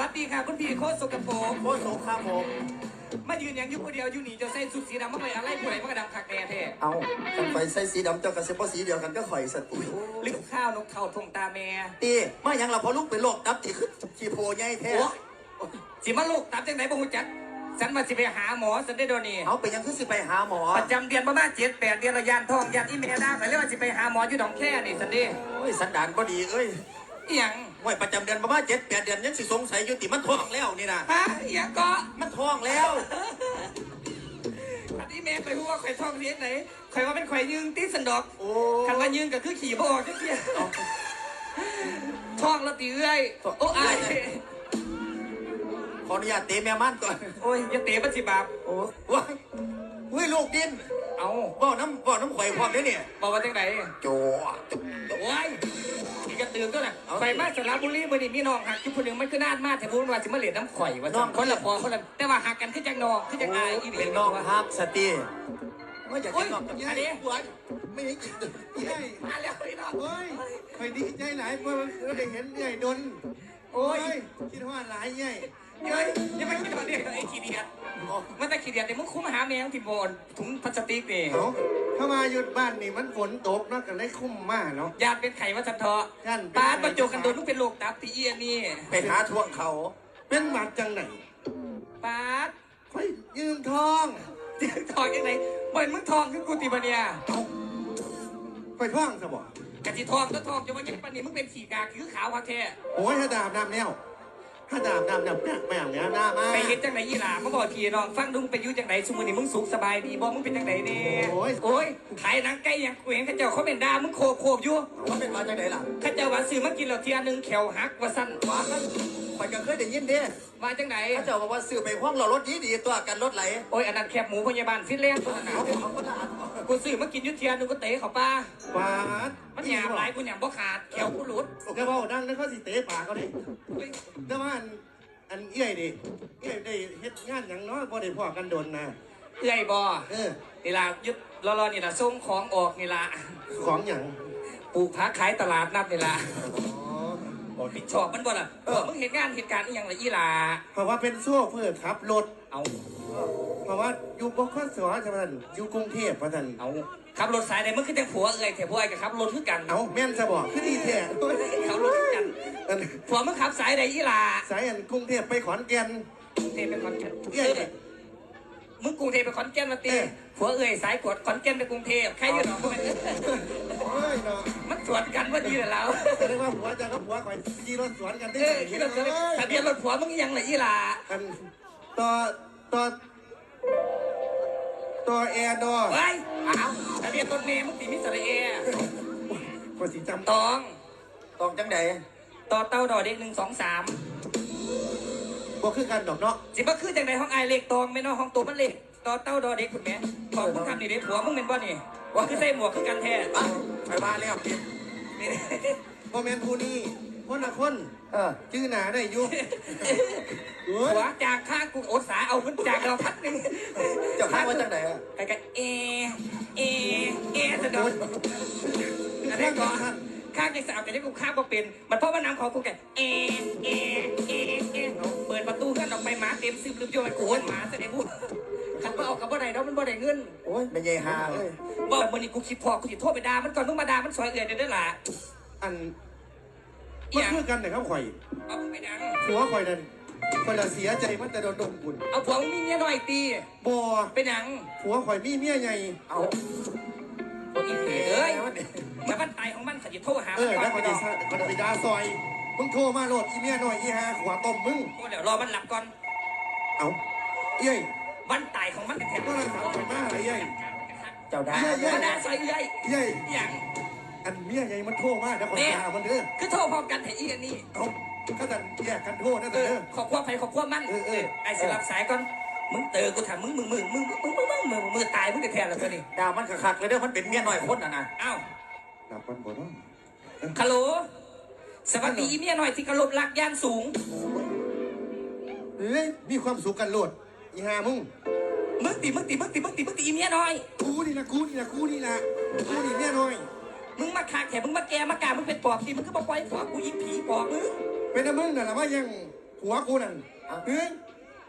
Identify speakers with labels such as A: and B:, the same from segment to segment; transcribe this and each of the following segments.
A: วัสดีค่ะคุณพี่โคตรสกปรก
B: โคตรโสครับผม
A: มายืนอย่างอยุคนเดียวอยู่นี่เจะใส่สุดสีดำมาไปอะไรผู้ใดมากระดำคักแน่เท่
B: เอากันไฟใส่สีดำเจ้ากับเซปสีเดียวกันก็ข่อยสัตว์อุ้ย
A: ลึกข้าวนกเข่าทงตาแม่
B: ตีมาอย่างเราพอลูกเป็นโรคดับตีขึ้นขี้โพใหญ่แท้
A: โอ้สิมาลูกตามจังไหนบ่ฮู้จักฉันมาสิไปหาหมอฉันได้โดนนี่
B: เอาไปยังคือสิไปหาหมอ
A: ประจำเดือนประมาณเจ็ดแปดเดือนละยานทองยานอีเมลดาไปเรียกว่าสิไปหาหมออยู่ดองแค่นี่สันเดี
B: โอ้ยสันดานก็ดีเอ้ย
A: อีหยัง
B: ไว้ประจำเดือนประมาณเจ็ดแปดเดือนยังสิสงสัยอยู่ติมันท้องแล้วนี่นะ
A: ฮะอีหยังก็
B: มันท้องแล้ว
A: อันนี้แม่ไปพูดว่าข่อยทองเลี้ยงไหนข่อยว่าเป็นข่อยยืงตีสันดอก
B: โอ้
A: คันว่ายืงก็คือขี่บ่ออกจังเสียทองแล้วตีเอ้ยโอ้อาย
B: ขออนุญาตเตะแม่ม่านก่อน
A: โอ้ยอย่าเตะบัจิบาป
B: โอ้ว้ายอุ้ยลูกดิน
A: เอา
B: บ่อน้ำบ่อน้ำข่อยพร้อมเด้อเนี่ย
A: บอกว่าจังไหน
B: โจจุ๊บจุ๊บ
A: โอ้ยอีกระ ตือนก็น่ะ
B: เอา
A: ไปมาสระบุรีมื่อนี้มีน้องหักที่คนหนึ่งมันคือนาดมากแต่พูดว่าสิมาเหรียญน้ำข่อยว่า
B: น้อง
A: คนละพอคนละแต่ว่าหักกันคือจังนองคือจังอายอีหลี
B: เป็นน้องฮักสตีว่าอยาก
A: โอ้
B: กิ
A: ย
B: นน้องกับ
A: อันนี้
B: หวานไม่ให้กิน
C: ใหญ่
A: มาแล้วพี่น้อง
C: โอ้ยคอยดีใจหลายเพราะเราได้เห็นใหญ่ดน
A: โอ้ย
C: คิดว่าหลายใหญ่
A: เฮ้ยยังไม่คิดว่าเรียกไอ้ขี้เดียดมันแต่ขี้เดียดแต่มึงคุ้มหาแมงที่โบนถุงพลาสติกนี่
C: เขา เข้ามาหยุดบ้านนี่มันฝนตกเนาะกันได้คุ้มมากเนาะ
A: ญาติเป็นไข่วัดสันทอะ
C: ญาติเป็นไข่
A: ป้าดประโจกันโดนมึงเป็นโรคตับตีเอียนี่
B: ไปหาทวงเขา
C: เป็นหมัดจังไหน
A: ป้าด
C: คอยยืมทอง
A: เจียงทองยังไงบ่อยมึงทองคือกูตีบะเนี่ย
C: คอยท่องสบอ
A: กะทิทองก็ทองจะว่าอย่างปานนี้มึงเป็นขี่กาคือขาวพักแท้
C: โอ้ยถ้าดาบน้ำแนว ถ้าดาบน้ำแนวแม่แม่งเนี้ยหน้ามา
A: ไปเห็นจังไหนยี่หล่ามาบอกทีน้องฟังดุงไปอยู่จังไหนสมมุตินี่มึงสุขสบายดีบ่มึงเป็นจังไหนเนี่ย
C: โอ้ย
A: โอ้ยขายหนังไก่อย่างกูเห็นเข้าเจ้าเขาเป็นดามึงโคบโคบอยู่
B: เขาเป็นมาจากไหนล่ะ
A: เข้าเจ้าว่าซื้อมากินแล้วเทียหนึงแขวหักว่าสั้น
B: ว่ากันข่อยก็เคยได้ยินเด้
A: มาจังไหน
B: เขาเจะบอกว่าซื้อไปห้องเรารถดีดีๆตัวกันรถไหล
A: โอ้ยอันนั้นแคบหมูพยาบาลฟินแลนด์ตัวนั้น
B: เอา
A: น่ะ
B: เอาก็ได้เอา
A: กูซื้อมากินอยุทธยานึงก็เตะเขาป้า
C: ปาด
A: มัน หยาบหลายกูหยาบบ่ขาดแขวกูหลุด
C: เดี๋ยวเบาดังแล้วเขาสิเตะปากเขาดิ
A: เฮ้ย
C: แต่ว่าอันอันเอี้ยดิเอี้ยได้เฮ็ดงานอย่างน้อยพอได้พ่อกันโดนนะ
A: เอื้อยบ่
C: เออ
A: นี่ล่ะยึดรอๆนี่ล่ะส่งของออกนี่ล่ะ
C: ของอย่าง
A: ปลูกผักขายตลาดนัดนี่ล่ะ
C: อ๋อ
A: บ่ผิดชอบมันบ่ล่ะเออมึงเห็นงานเหตุการณ์อีหยังล่ะอีหล่า
C: เพราะว่าเป็นโซ่เพื่อขับรถ
A: เอา
C: เพราะว่าอยู่บกข้อสวใช่ไหมท่านอยู่กรุงเทพพะท่าน
A: เอา ขับรถสายใดมึงคือจังผัวเอ้ยแต่ผัวไอ้ก็ขับรถคือกัน
C: เอาแม่นจะบอกคือดีแท้
A: ขับรถคือกัน
C: อัน
A: ผัวมึงขับสายใดอีหล่า
C: สายอันกรุงเทพไปขอนแก่น
A: กรุงเทพไปขอนแก่น
C: เอี้ยดิ
A: มึงกรุงเทพไปขอนแก่นมาตี
C: เออ
A: ผัวเอ้ยสายกดขอนแก่นไปกรุงเทพใครอยู่หรอกมัน
C: โอ้ยเนาะ
A: มันสวนกันว่าดีเหรอเรา
C: แสดงว่าผัวจะกับผัวคอยขี่รถสวนกัน
A: เอ
C: ได้
A: อคิดว่าจะทะเบียนรถผัวมึงอีหยังล่ะอีหล่า
C: อันต่อต่อ ต่อแอร์ดอ
A: เฮ้ยเอาทะเบียนรถเมย์มึงตีมิสระเอ
C: พอสิจำ
A: ตอง
B: ตองจังใด
A: ต่อเต้าดอเด็กหนึ่งสองสาม
C: บ่คือกันดอกเนาะ
A: สิบ่คือจังไดห้องไอายเลขตองแม่เน้องห้องตัวมันเลขต่อเต้าดอเด็กคุณแม่ของมึงทำนี่เด็กผัวมึงเป็นบ่นี่ว่าคือใส่หมวกคือกันแท้
B: อะไปบ้านแล้วกิน
A: นี่
C: บ่แม่นผู้นี้ คนละคน
B: เออ
C: ชื่อหนาได้อยู่โอ้ย
A: ผัวจากข้างกูอดสาเอาเงินจากเราพัดหนึง
B: เจ้าข้าว่าจังใดอะ
A: ไอ้กันเอ เอ เอสะดอกอันนี้ก็ข้างยังสาวแต่ที่กูข้างบ่เป็น มันเพราะว่านำของกูแกเอ เอ เอ เอเปิดประตูเพื่อนออกไปหมาเต็มซึมลืมโยนกูหมาแสดงกูขันบ่เอากับบ่ได้เนาะมันบ่ได้เงิน
B: โอ้ยไม่ใช่ฮาเลย
A: บอกวันนี้กูคิดพอกูสิโทษไปด่ามันก่อนมึงมาด่ามันซอยเอื่อยเด้อเด้อล่ะ
C: อัน
A: อี
C: มัน
A: หยัง
C: คือกันแต่ครับข่อย
A: เอาไปดัง
C: ผัวข่อยนั่นคนละเสียใจมันแต่โดนดมกุ่น
A: เอาผัวมึงมีเมียน้อยตี
C: บ่
A: ไปหนัง
C: ผัวข่อยมีเมียใหญ่
B: เอา
A: โอ้ยเอ้ยแล้วมันตายของมันขยิโทรหา
C: เอ
A: มัน
C: อ
A: ก่อ
C: แล้ว
A: น
C: ข่อยจะข่อยจะไปด่าซอย มึงโทรมาโลดอีเมียหน่อยอีหาขวาต้มมึง
A: โอ้เดี๋ยวรอมันหลับก่อน
C: เอาเอ้ย
A: วันตายของมันแท้
C: ก็เลยถามข่อยมาอะไรเอ้ย
B: เจ้าได้
A: มันด่าซอยเอ้ย
C: เอ้ย
A: อหย่าง
C: อันเมียใหญ่มันโทรมาแล้วข่อยด่ามันเด้อ
A: คือโทรพร้อมกันแต่อีอันนี้
C: เอาถ้าแต่แยกกันโทษนะ
A: เอ
C: แต่
A: อ
C: เด้อ
A: ขอความภัยขอความมัน
C: เออเออ
A: ไอ้สิรับสายก่อนมึงเตอกูถามมึงมึงมึงมึงมึงมึงมึงมึงมึงตายมึงจะแทนแล้วตัวนี้
B: ดาวมันคักๆเลยเด้อมันเป็นเมียน้อยคนน่ะนะ
A: อ้าว
C: ดับกันบ่เนาะ
A: ฮัลโหลสวัสดีอีเมียหน่อยที่กระลบลักย่านสูง
C: เอ้ยมีความสุขกันโลดอีหามึง
A: มึงตีมึงตีมึงตีมึงตีมึงตีอีเมียหน่อย
C: กูนี่ละกูนี่ละกูนี่ละกูนี่เมียน้อย
A: มึงมาคากแถมึงมาแกมากามึงเป็นปอบสิมึงก็มาปล่อยปอบกูยิงผีปอบมึง
C: เป็นนะมึงน่ะละว่ายังผผัวกูนั่นเฮ้ย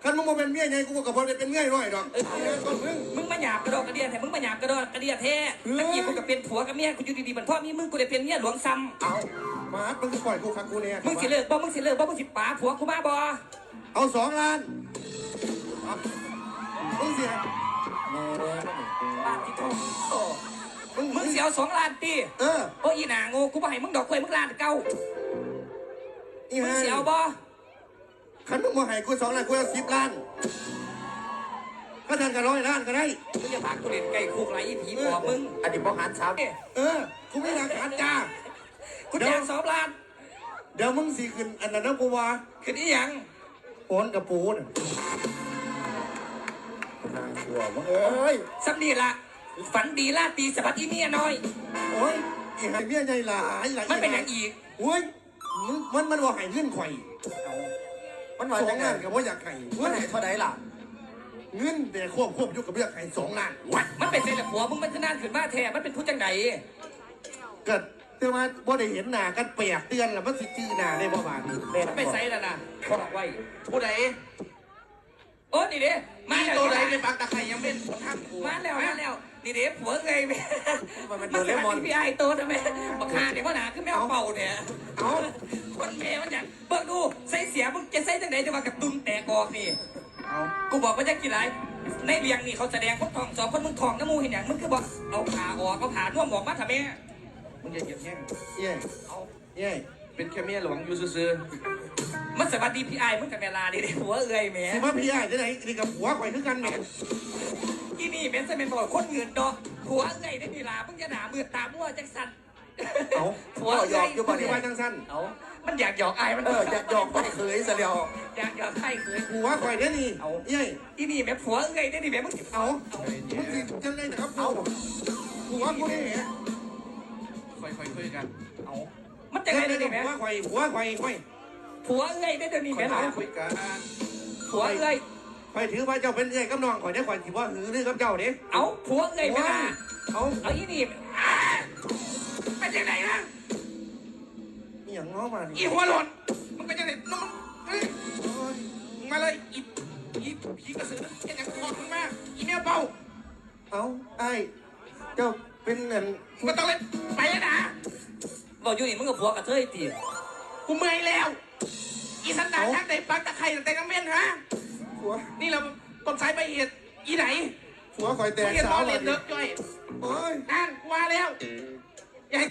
C: คันมึงมาเป็นเมียไงกูก็บ่ได้เป็นเมียน้อยดอก
A: เออ
C: เออก่อนมึง
A: มึงมาหยาบกระดอกกระเดียแท้มึงมาหยาบกระดอกกระเดียแท้ตะกี้กูก็เป็นผัวกับเมียกูอยู่ดีๆมันพ่อมีมึงกูได้เป็นเมียหลวงซ้
C: เอามาฮัดมึงก็ปล่อยกูคักกูเนี่ยำ
A: มึงสิเลิกบ่มึงสิเลิกบ่มึงสิป๋าผัวกูมาบ่
C: เอาสองล้านเอามึงเสีย
A: บ้านที่ทองโอ้
C: มึง
A: มึงเสียวสองล้านตี
C: เออ
A: โอ้ยอีหนาโง่กูบ่ให้มึงดอกกล้วยมึงล้านเก่า
C: อี
A: มึง
C: ห่า
A: เสียวบ่
C: คันมึงมาให้กูสองล้านกูเอาสิบล้านก็ทันกันร้อยล้านก็ได้
A: มึงจะพากูเล่นไก่คุกไรอีผีบอกมึง
B: อันนี้บ่หันสาม
A: เอ้ย
C: เออกูไม่หลักฐานจ้า
A: กูจ้างสองล้าน
C: เดี๋ยวมึงสิขึ้นอันนั้นนะกูว่า
A: คืออีหยัง
C: โอนกับปูน่ะนางชัวมึงเอ้ย
A: สำนีละ ฝันดีลาตีสะบัดอีเมียน้อย
C: โอ้ยอีหายเมียใหญ่หลายหลาย
A: มันเป็นอย่างอีก
C: โอ้ยมันมันมันว่าใหายเงื่อนไข่
B: มัน
C: ส
B: ว่า
C: อ
B: จั
C: ง
B: งไง
C: ล้านกับว่าอยากไข่
B: มันให้เท่าใดล่ะ
C: เงินแต่ควบควบอยู่กับเรื่องไข่สองล้านวัด
A: มันเป็นเซลล์ผัวมึงมันคือนานขึ้นมาแท้มันเป็นผู้จังได
C: เกิดเตือนมาบ่ได้เห็นหน้ากันเปียกเตือนแล้วมันสิจื้อหน้าได้บ่บาดนี้
A: มันไปใส่แล้วนะบอกไว้
B: ผู้ใด
A: โอ้นี่เด้มา
B: มี
A: แล้ว
B: ตัวใดเป็นปากตะไคร้ยังเป็นคนทำกู
A: มาแล้วมาแล้ว นี่เด้ผัวเงยแม่
B: มันเป็น
A: มัน
B: โดเรมอน
A: พี่ไอ้โตนะแม่บักฮาเนี่ยว่าหนาคือแมวเป่าเนี่ยเอาคนแม่มันอยากเบิกดูใส่เสียมึงจะใส่จังไดจะมากับตุนแตกออกนี่
C: เอา
A: กูบอกว่าจะกี่ไรในเรียงนี่เขาแสดงคนทองสองคนมึงทองน้ำมูเห็นอย่างมึงคือบอกเอาผ่าออกเอาผ่าน่วมออกมาทำไม
B: มึงอย่าเหยียบแย่ง
C: เย้
A: เอา
C: เย้
B: เป็นแค่เมียหลวงอยู่ซื่อ
A: มันสวัสดีพี่ไอ้มึงกับเวลาดิเด้หัวเอ้ยแหม่
C: สิมาพี่อ้ายจะไหนนี่กับผัวข่อยคือกันแหม่
A: ที่ นี่เป็นเซเมนบอกคนเงินดอกหัวเอ้ยได้มีลามึงจะด่ามือตามั่วจังสัน
B: ๆเอา
A: หัว
B: หย
A: เอ้
B: อก
A: ย
B: อยู่
C: บ่
B: บ่
C: ได้
B: เนี่ย
C: ว่าจังสั้น
A: เอามันอยากหยอกไอ้มัน
B: เออจะหยอกบ่เคยซะแล้ว
A: อยากหยอกใครเคย
C: ผัวข่อยเด้อนี่
A: เอา
C: เย้
A: ที่นี่แม่ผัวเอ้ยได้นี่แม่มึง
C: เอามึงสิจังไดนะครับเอาผัวกูนี่แหม
B: ค่อยๆคุยกัน
A: เอามันจะไงได้นี่แม่
C: ผัวข่อยผัวข่อยข่อย
A: ผัวเอ้ยได้เดี๋ยวนี้
B: ค่
A: แม่หรอ
B: อยๆคุยกัน
A: ผัวเอ้ย
C: ข่อยถือว่าเจ้าเป็นเอ้ยกับน้องข่อยได้ข่อยสิบ่หือหรือกับเจ้าเด้
A: เอาผัวเอ้ยแม่ล่ะ
C: เอา
A: เอาอีนี่อ่าเป็นยังไงนะ
C: อหย่างง้อมา
B: อี
C: นี่
B: หัวหล่นมึงเป็นยังไงน้องเอ้ย
C: โอ้ย
B: มึงมาเลยอีอีผีกระสือเห็นอย่างกูบอกมึงมาอีเมียเป่า
C: เอาไอ้เจ้าเป็นเงิน
B: มึงก็ต้องเล่นไปแล้วนะ
A: บอกอยู่นี่มึงกับผัวกับเธอไอ้ตี
B: กูเมื่อยแล้ว อีสันดานชักแต่ปักตะไคร้แต่กังเม่นฮะ
C: ผัว
B: นี่เราต้นสายไปเหตุอีไหน
C: ผัวข่อยแต
B: กู
C: ก
B: เรียน
C: สาร
B: อ
C: ว
B: เรียนเลิ
C: นี่
B: กย่อย
C: โอ้ย
B: นั่นกูมาแล้วอย่าให้